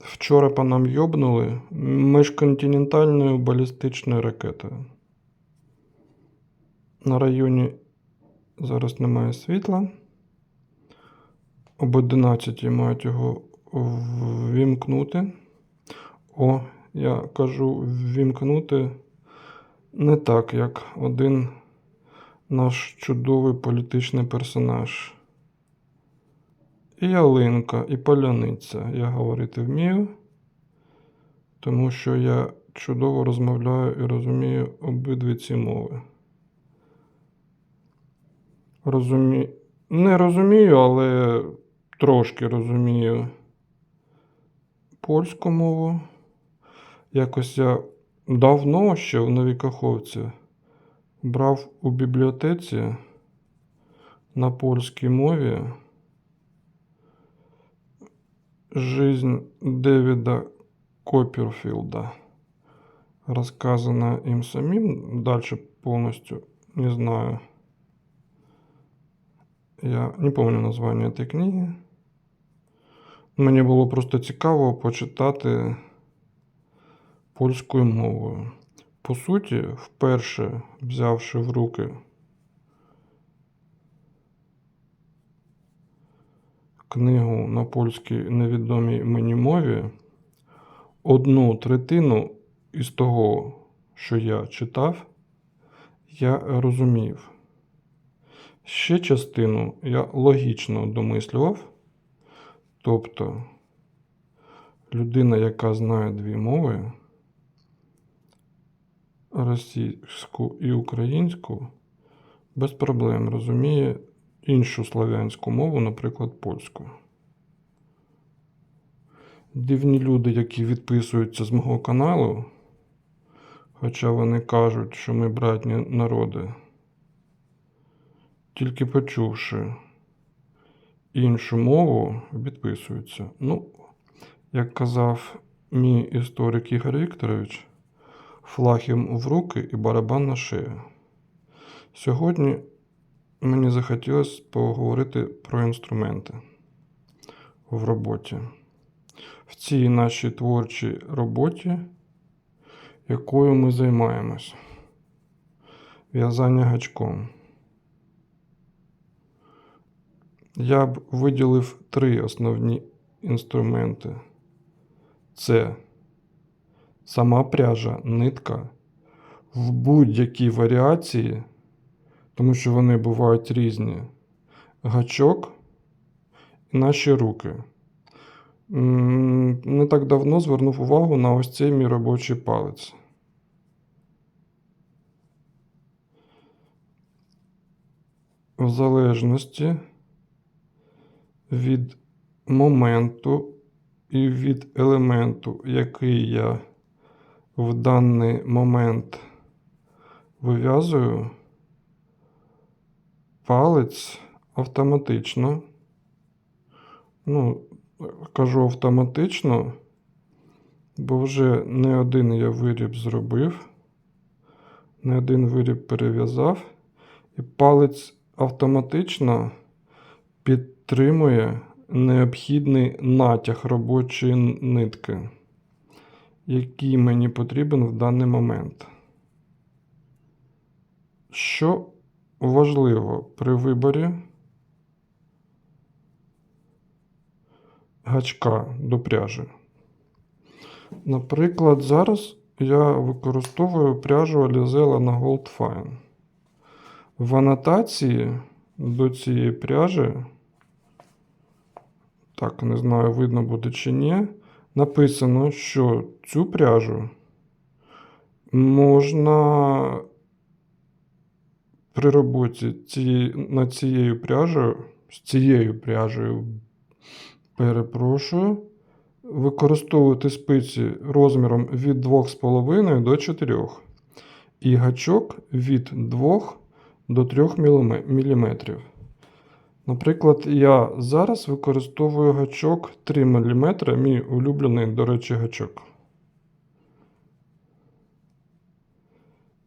Вчора по нам йобнули міжконтинентальною балістичною ракетою. На районі зараз немає світла. Об 11 мають його ввімкнути. О, я кажу ввімкнути не так, як один наш чудовий політичний персонаж. І ялинка, і поляниця. Я говорити вмію, тому що я чудово розмовляю і розумію обидві ці мови. Розумі... Не розумію, але трошки розумію польську мову. Якось я давно ще в Новій Каховці брав у бібліотеці на польській мові Жизнь Дэвида Копперфилда, рассказанная им самим, дальше полностью не знаю. Я не помню названня этой книги. Мені було просто цікаво почитати польською мовою. По суті, вперше взявши в руки книгу на польській невідомій мені мові, одну третину із того, що я читав, я розумів. Ще частину я логічно домислював, тобто людина, яка знає дві мови, російську і українську, без проблем розуміє іншу славянську мову, наприклад, польську. Дивні люди, які відписуються з мого каналу, хоча вони кажуть, що ми братні народи, тільки почувши іншу мову, відписуються. Ну, як казав мій історик Ігор Вікторович, флаг їм в руки і барабан на шею. Сьогодні мені захотілося поговорити про інструменти в роботі. В цій нашій творчій роботі, якою ми займаємось. В'язання гачком. Я б виділив три основні інструменти. Це сама пряжа, нитка в будь-якій варіації тому що вони бувають різні. Гачок і наші руки. Не так давно звернув увагу на ось цей мій робочий палець. В залежності від моменту і від елементу, який я в даний момент вив'язую, палець автоматично. Ну, кажу автоматично, бо вже не один я виріб зробив, не один виріб перев'язав, і палець автоматично підтримує необхідний натяг робочої нитки, який мені потрібен в даний момент. Що важливо при виборі гачка до пряжі. Наприклад, зараз я використовую пряжу Alizella на Gold Fine. В анотації до цієї пряжі, так, не знаю, видно буде чи ні, написано, що цю пряжу можна при роботі цієї, над цією пряжею, з цією пряжею, перепрошую, використовувати спиці розміром від 2,5 до 4 і гачок від 2 до 3 мм. Наприклад, я зараз використовую гачок 3 мм, мій улюблений, до речі, гачок.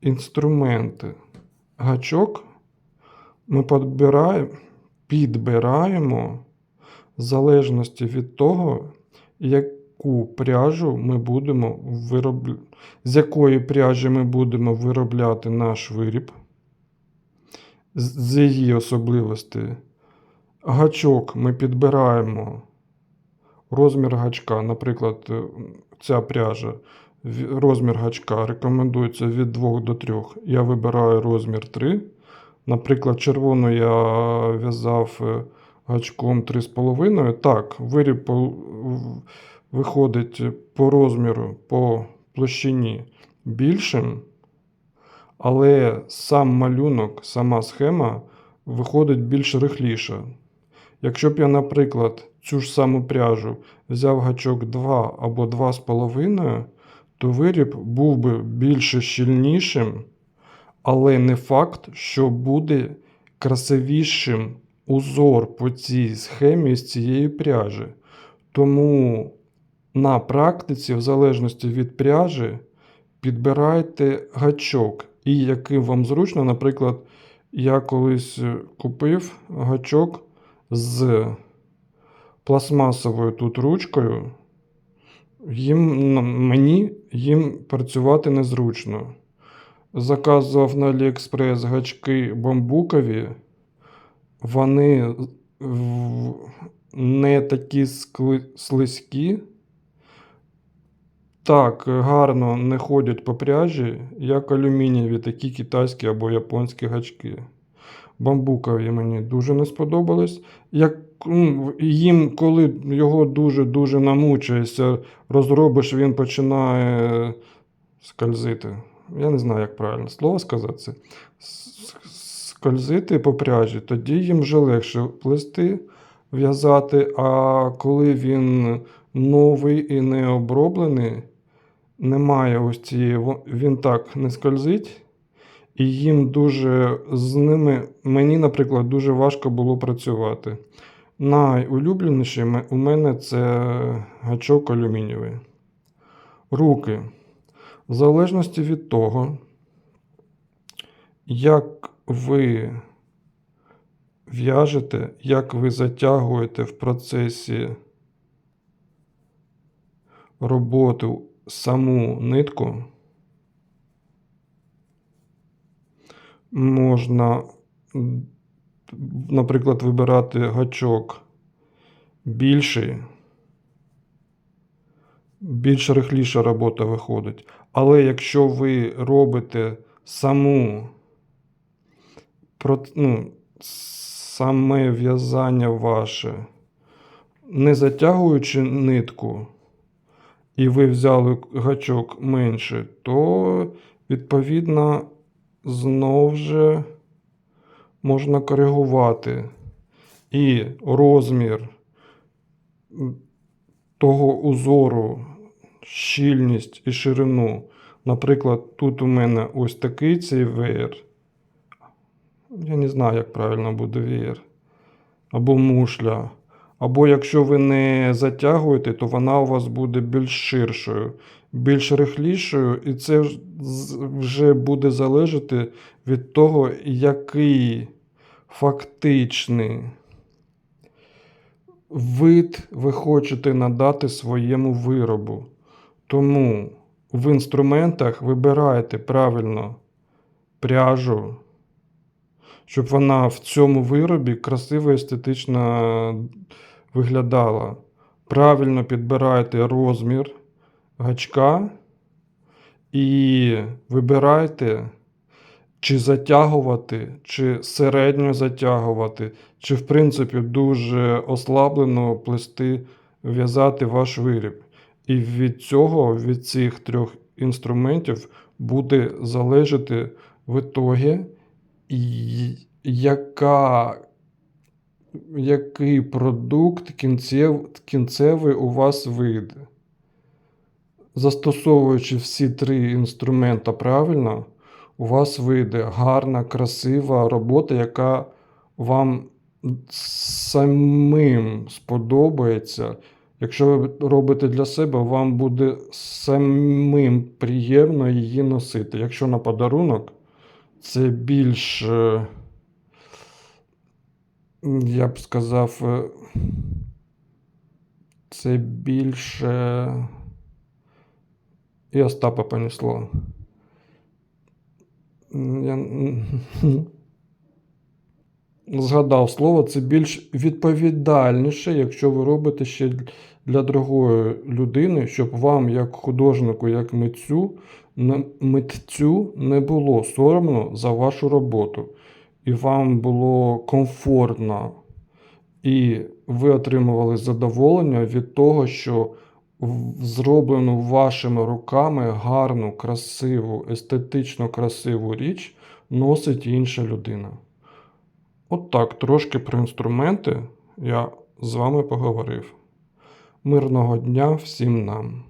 Інструменти гачок ми підбираємо, підбираємо в залежності від того, яку пряжу ми будемо вироб... з якої пряжі ми будемо виробляти наш виріб, з її особливостей. Гачок ми підбираємо розмір гачка, наприклад, ця пряжа, розмір гачка рекомендується від 2 до 3. Я вибираю розмір 3. Наприклад, червону я в'язав е, гачком 3,5. Так, виріб виходить по розміру, по площині більшим, але сам малюнок, сама схема виходить більш рихліша. Якщо б я, наприклад, цю ж саму пряжу взяв гачок 2 або 2,5, то виріб був би більше щільнішим, але не факт, що буде красивішим узор по цій схемі з цієї пряжі. Тому на практиці, в залежності від пряжі, підбирайте гачок. І яким вам зручно, наприклад, я колись купив гачок з пластмасовою тут ручкою. Їм, мені їм працювати незручно. Заказував на AliExpress гачки бамбукові. Вони не такі слизькі. Так, гарно не ходять по пряжі, як алюмінієві, такі китайські або японські гачки. Бамбукові мені дуже не сподобались. Як їм, коли його дуже-дуже намучаєшся, розробиш, він починає скользити. Я не знаю, як правильно слово сказати. це. Скользити по пряжі, тоді їм вже легше плести, в'язати. А коли він новий і не оброблений, немає ось цієї, він так не скользить. І їм дуже з ними, мені, наприклад, дуже важко було працювати. Найулюбленіший у мене це гачок алюмінієвий. Руки. В залежності від того, як ви в'яжете, як ви затягуєте в процесі роботи саму нитку, можна, наприклад, вибирати гачок більший, більш рихліша робота виходить. Але якщо ви робите саму, ну, саме в'язання ваше, не затягуючи нитку, і ви взяли гачок менше, то відповідно знов же можна коригувати і розмір того узору, щільність і ширину. Наприклад, тут у мене ось такий цей веєр. Я не знаю, як правильно буде веєр. Або мушля. Або якщо ви не затягуєте, то вона у вас буде більш ширшою, більш рихлішою, і це вже буде залежати від того, який фактичний вид ви хочете надати своєму виробу. Тому в інструментах вибирайте правильно пряжу, щоб вона в цьому виробі красиво естетично виглядала. Правильно підбирайте розмір гачка і вибирайте, чи затягувати, чи середньо затягувати, чи в принципі дуже ослаблено плести, в'язати ваш виріб. І від цього, від цих трьох інструментів буде залежати в ітогі, яка, який продукт кінцев, кінцевий у вас вийде. Застосовуючи всі три інструмента правильно, у вас вийде гарна, красива робота, яка вам самим сподобається. Якщо ви робите для себе, вам буде самим приємно її носити. Якщо на подарунок, це більш, е, я б сказав, е, це більше. І Остапа понесло. Я... Згадав слово, це більш відповідальніше, якщо ви робите ще для другої людини, щоб вам, як художнику, як митцю, митцю не було соромно за вашу роботу, і вам було комфортно, і ви отримували задоволення від того, що зроблену вашими руками гарну, красиву, естетично красиву річ носить інша людина. От так, трошки про інструменти я з вами поговорив. Мирного дня всім нам!